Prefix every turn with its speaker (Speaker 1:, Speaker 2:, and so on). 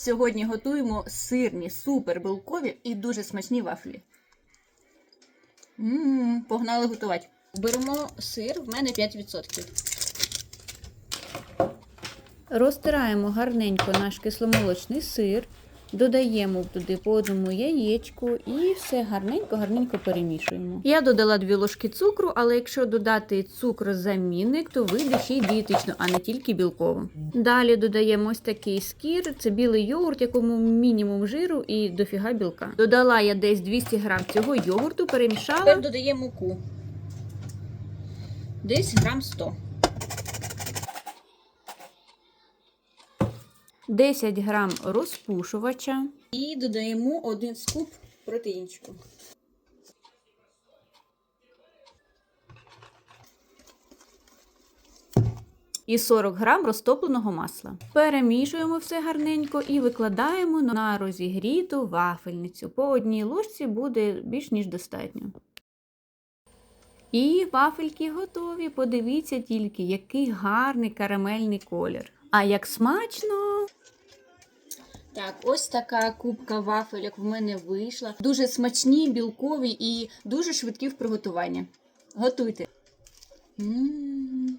Speaker 1: Сьогодні готуємо сирні, супер білкові і дуже смачні вафлі. Ммм, Погнали готувати. Беремо сир, в мене 5%.
Speaker 2: Розтираємо гарненько наш кисломолочний сир, додаємо туди по одному яєчку і все гарненько-гарненько перемішуємо. Я додала 2 ложки цукру, але якщо додати цукрозамінник, то вийде ще й дієтично, а не тільки білково. Далі додаємо ось такий скір, це білий йогурт, якому мінімум жиру і дофіга білка. Додала я десь 200 грам цього йогурту, перемішала.
Speaker 1: Тепер додаємо муку. Десь грам 100.
Speaker 2: 10 грам розпушувача,
Speaker 1: І додаємо один скуп протеїнчику.
Speaker 2: і 40 грам розтопленого масла. Перемішуємо все гарненько і викладаємо на розігріту вафельницю. По одній ложці буде більш ніж достатньо. І вафельки готові. Подивіться тільки, який гарний карамельний колір. А як смачно!
Speaker 1: Так, ось така кубка вафель, як в мене вийшла. Дуже смачні, білкові і дуже швидкі в приготуванні. Готуйте. М,